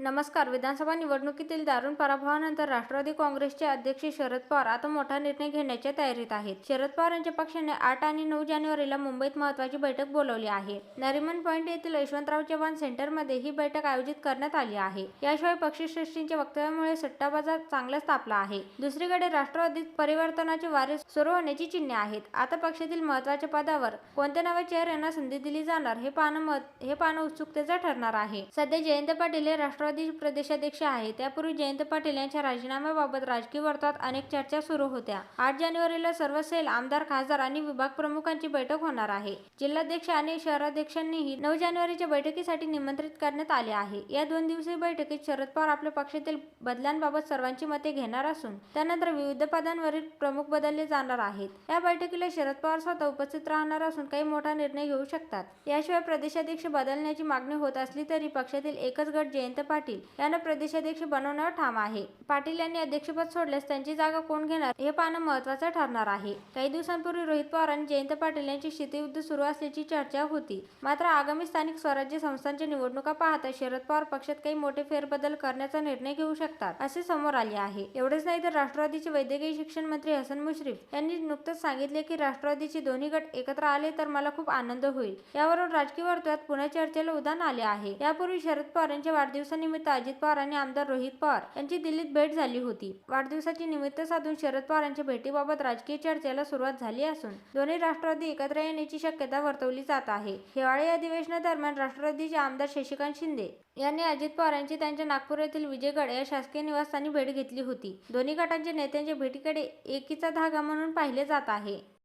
नमस्कार. विधानसभा निवडणुकीतील दारुण पराभवानंतर राष्ट्रवादी काँग्रेसचे अध्यक्ष शरद पवार आता मोठा निर्णय घेण्याच्या तयारीत आहेत. शरद पवार यांच्या पक्षाने आठ आणि नऊ जानेवारीला मुंबईत महत्वाची बैठक बोलावली आहे. नरिमन पॉइंट येथील यशवंतराव चव्हाण सेंटरमध्ये ही बैठक आयोजित करण्यात आली आहे. याशिवाय पक्षश्रेष्ठींच्या वक्तव्यामुळे सट्टा बाजार चांगलाच तापला आहे. दुसरीकडे राष्ट्रवादीत परिवर्तनाचे वारे सुरू होण्याची चिन्हे आहेत. आता पक्षातील महत्त्वाच्या पदावर कोणत्या नव्या चेहऱ्यांना संधी दिली जाणार हे पाहणं मत हे पाहणं उत्सुकतेचं ठरणार आहे. सध्या जयंत पाटील हे राष्ट्रवादी प्रदेशाध्यक्ष आहे. त्यापूर्वी जयंत पाटील यांच्या राजीनाम्याबाबत राजकीय वर्तुळात अनेक चर्चा सुरू होत्या. आठ जानेवारीला सर्व सेल आमदार खासदार आणि विभाग प्रमुखांची बैठक होणार आहे. जिल्हाध्यक्ष आणि शहराध्यक्षांनीही नऊ जानेवारीच्या बैठकीसाठी निमंत्रित करण्यात आले आहे. या दोन दिवसीय बैठकीत शरद पवार आपल्या पक्षातील बदलांबाबत सर्वांची मते घेणार असून त्यानंतर विविध पदांवरील प्रमुख बदलले जाणार आहेत. या बैठकीला शरद पवार स्वतः उपस्थित राहणार असून काही मोठा निर्णय घेऊ शकतात. याशिवाय प्रदेशाध्यक्ष बदलण्याची मागणी होत असली तरी पक्षातील एकच गट जयंत पाटील यांना प्रदेशाध्यक्ष बनवण्यावर ठाम आहे. पाटील यांनी अध्यक्षपद सोडल्यास त्यांची जागा कोण घेणार हे पाहणं महत्वाचं ठरणार आहे. काही दिवसांपूर्वी रोहित पवार आणि जयंत पाटील यांची शीतयुद्ध सुरू असल्याची चर्चा होती. मात्र आगामी स्थानिक स्वराज्य संस्थांच्या निवडणुका पाहता शरद पवार पक्षात काही मोठे फेरबदल करण्याचा निर्णय घेऊ शकतात असे समोर आले आहे. एवढेच नाही तर राष्ट्रवादीचे वैद्यकीय शिक्षण मंत्री हसन मुश्रीफ यांनी नुकतंच सांगितले की राष्ट्रवादीचे दोन्ही गट एकत्र आले तर मला खूप आनंद होईल. यावरून राजकीय वर्तुळात पुन्हा चर्चेला उधाण आले आहे. यापूर्वी शरद पवार यांच्या वाढदिवसानिमित्त निमित्त अजित पवार आणि आमदार रोहित पवार यांची दिल्लीत भेट झाली होती. वाढदिवसाची निमित्त साधून शरद पवार यांच्या भेटीबाबत राजकीय चर्चेला सुरुवात झाली असून दोन्ही राष्ट्रवादी एकत्र येण्याची शक्यता वर्तवली जात आहे. हिवाळी अधिवेशनादरम्यान राष्ट्रवादीचे आमदार शशिकांत शिंदे यांनी अजित पवार यांची त्यांच्या नागपूर येथील विजयगड या शासकीय निवासस्थानी भेट घेतली होती. दोन्ही गटांच्या नेत्यांच्या भेटीकडे एकीचा धागा म्हणून पाहिले जात आहे.